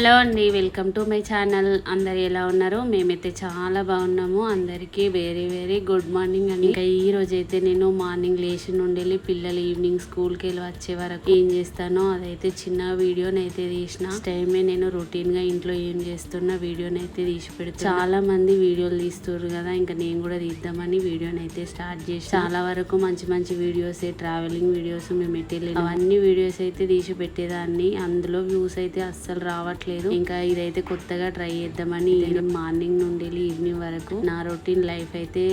Hello అండి welcome to my channel. అందరు ఎలా ఉన్నారు? మేమైతే చాలా బాగున్నాము. అందరికీ వెరీ వెరీ గుడ్ మార్నింగ్ అండి. ఇంకా ఈ రోజు అయితే నేను మార్నింగ్ లేచి నుండి వెళ్ళి పిల్లలు ఈవినింగ్ స్కూల్కి వెళ్ళి వచ్చే వరకు ఏం చేస్తానో అదైతే చిన్న వీడియోనైతే తీసిన. టైమే నేను రొటీన్గా ఇంట్లో ఏం చేస్తున్న వీడియోనైతే తీసి పెడతాను చాలా మంది వీడియోలు తీస్తున్నారు కదా ఇంకా నేను కూడా తీద్దామని వీడియోనైతే స్టార్ట్ చేసి చాలా వరకు మంచి మంచి వీడియోస్ ట్రావెలింగ్ వీడియోస్ మేము ఎట్టి అవన్నీ వీడియోస్ అయితే తీసి పెట్టేదాన్ని. అందులో వ్యూస్ అయితే అస్సలు రావట్లేదు ఇంకా ఇదైతే కొత్తగా ట్రై చేద్దామని మార్నింగ్ నుండి ఈవినింగ్ వరకు నా రొటీన్ లైఫ్ అయితే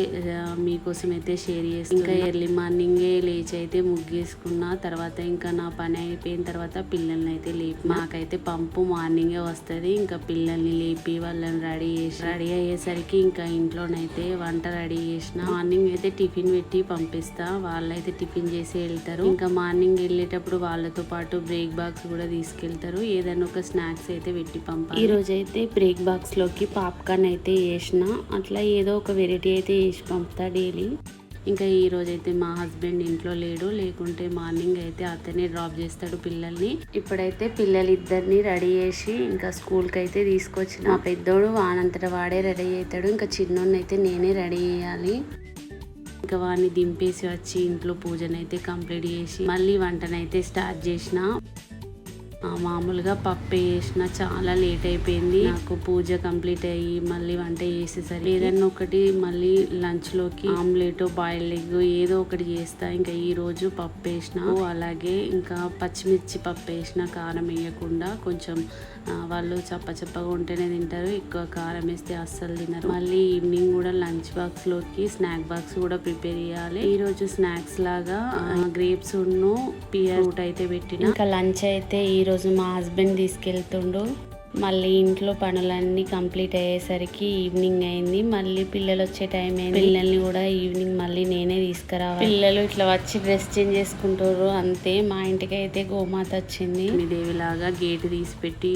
మీకోసం అయితే షేర్ చేసి ఇంకా ఎర్లీ మార్నింగే లేచి అయితే ముగ్గేసుకున్న తర్వాత ఇంకా నా పని అయిపోయిన తర్వాత పిల్లల్ని అయితే లేపి నాకైతే పంపు మార్నింగే వస్తది. ఇంకా పిల్లల్ని లేపి వాళ్ళని రెడీ చేసి రెడీ అయ్యేసరికి ఇంకా ఇంట్లోనైతే వంట రెడీ చేసిన. మార్నింగ్ అయితే టిఫిన్ పెట్టి పంపిస్తా. వాళ్ళైతే టిఫిన్ చేసి వెళ్తారు. ఇంకా మార్నింగ్ వెళ్ళేటప్పుడు వాళ్ళతో పాటు బ్రేక్ బాక్స్ కూడా తీసుకెళ్తారు. ఏదైనా ఒక స్నాక్స్ అయితే పెట్టి పంపాలి. ఈ రోజు అయితే బ్రేక్ బాక్స్లోకి పాప్కార్న్ అయితే వేసిన అట్లా ఏదో ఒక వెరైటీ అయితే వేసి పంపుతా డైలీ. ఇంకా ఈ రోజు అయితే మా హస్బెండ్ ఇంట్లో లేడు లేకుంటే మార్నింగ్ అయితే అతనే డ్రాప్ చేస్తాడు పిల్లల్ని. ఇప్పుడైతే పిల్లలు ఇద్దరిని రెడీ చేసి ఇంకా స్కూల్కి అయితే తీసుకొచ్చిన. మా పెద్దోడు వానంతట వాడే రెడీ అవుతాడు ఇంకా చిన్నోడిని అయితే నేనే రెడీ చేయాలి. ఇంకా వాడిని దింపేసి వచ్చి ఇంట్లో పూజనైతే కంప్లీట్ చేసి మళ్ళీ వంటనైతే స్టార్ట్ చేసిన. మామూలుగా పప్పు వేసిన చాలా లేట్ అయిపోయింది. నాకు పూజ కంప్లీట్ అయ్యి మళ్ళీ వంట చేసేసరికి ఏదన్నా ఒకటి మళ్ళీ లంచ్లోకి ఆమ్లెట్ బాయిల్డ్ ఎగ్ ఏదో ఒకటి చేస్తా. ఇంకా ఈ రోజు పప్పు వేసిన. అలాగే ఇంకా పచ్చిమిర్చి పప్పు వేసిన. కారం వేయకుండా కొంచెం వాళ్ళు చప్ప చప్పగా ఉంటేనే తింటారు. ఎక్కువ కారం వేస్తే అస్సలు తినరు. మళ్ళీ ఈవినింగ్ కూడా లంచ్ బాక్స్లోకి స్నాక్ బాక్స్ కూడా ప్రిపేర్ చేయాలి. ఈ రోజు స్నాక్స్ లాగా గ్రేప్స్ ఉన్ను పియర్ ఫ్రూట్ అయితే పెట్టిన. ఇంకా లంచ్ అయితే ఈ రోజు మా హస్బెండ్ తీసుకెళ్తుండు. మళ్ళీ ఇంట్లో పనులన్నీ కంప్లీట్ అయ్యేసరికి ఈవినింగ్ అయింది. మళ్ళీ పిల్లలు వచ్చే టైం అయింది. పిల్లల్ని కూడా ఈవినింగ్ మళ్ళీ నేనే తీసుకురావాలి. పిల్లలు ఇట్లా వచ్చి డ్రెస్ చేంజ్ చేసుకుంటారు. అంతే మా ఇంటికి అయితే గోమాత వచ్చింది. దేవిలాగా గేట్ తీసి పెట్టి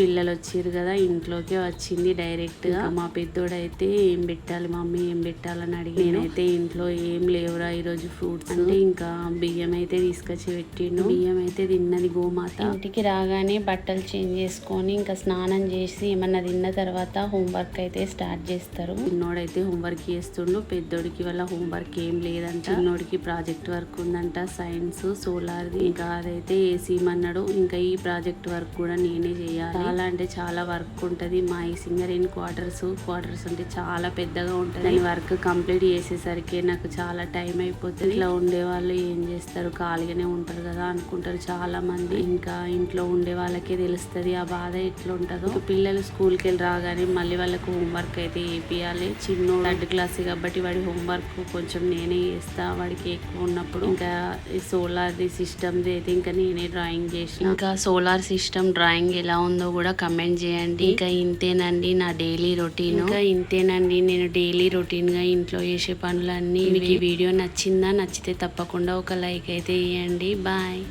పిల్లలు వచ్చిర్రు కదా ఇంట్లోకే వచ్చింది డైరెక్ట్గా మా పెద్దోడు అయితే ఏం పెట్టాలి మమ్మీ ఏం పెట్టాలని అడిగి నేనైతే ఇంట్లో ఏం లేవురా ఈరోజు ఫ్రూట్స్. అంటే ఇంకా బియ్యం అయితే తీసుకొచ్చి పెట్టిండు. బియ్యం అయితే తిన్నది గోమాత. ఇంటికి రాగానే బట్టలు చేంజ్ చేసుకొని ఇంకా స్నానం చేసి ఏమన్నా తిన్న తర్వాత హోంవర్క్ అయితే స్టార్ట్ చేస్తారు. చిన్నోడైతే హోంవర్క్ చేస్తుండు. పెద్దోడికి వల్ల హోంవర్క్ ఏం లేదంట. చిన్నోడికి ప్రాజెక్ట్ వర్క్ ఉందంట. సైన్స్ సోలార్ది. ఇంకా అదైతే ఏసీ అన్నాడు ఇంకా ఈ ప్రాజెక్ట్ వర్క్ కూడా నేనే చేయాలి. చాలా అంటే చాలా వర్క్ ఉంటది. మా ఈ సింగర్ ఇన్ క్వార్టర్స్ క్వార్టర్స్ అంటే చాలా పెద్దగా ఉంటది. ఈ వర్క్ కంప్లీట్ చేసేసరికి నాకు చాలా టైం అయిపోతుంది. ఇట్లా ఉండే వాళ్ళు ఏం చేస్తారు? ఖాళీగానే ఉంటారు కదా అనుకుంటారు చాలా మంది ఇంకా ఇంట్లో ఉండే వాళ్ళకే తెలుస్తుంది ఆ బాధ ఎట్లా ఉంటుందో పిల్లలు స్కూల్కి వెళ్ళి రాగానే మళ్ళీ వాళ్ళకు హోంవర్క్ అయితే వేపియాలి చిన్న థర్డ్ క్లాస్ కాబట్టి వాడి హోంవర్క్ కొంచెం నేనే చేస్తా. వాడికి ఎక్కువ ఉన్నప్పుడు ఇంకా సోలార్ది సిస్టమ్ది అయితే ఇంకా నేనే డ్రాయింగ్ చేసిన. ఇంకా సోలార్ సిస్టమ్ డ్రాయింగ్ ఎలా ఉందో కూడా కమెంట్ చేయండి. ఇంకా ఇంతేనండి నా డైలీ రొటీన్ ఇంకా ఇంతేనండి. నేను డైలీ రొటీన్గా ఇంట్లో చేసే పనులన్నీ మీకు ఈ వీడియో నచ్చిందా? నచ్చితే తప్పకుండా ఒక లైక్ అయితే ఇవ్వండి బాయ్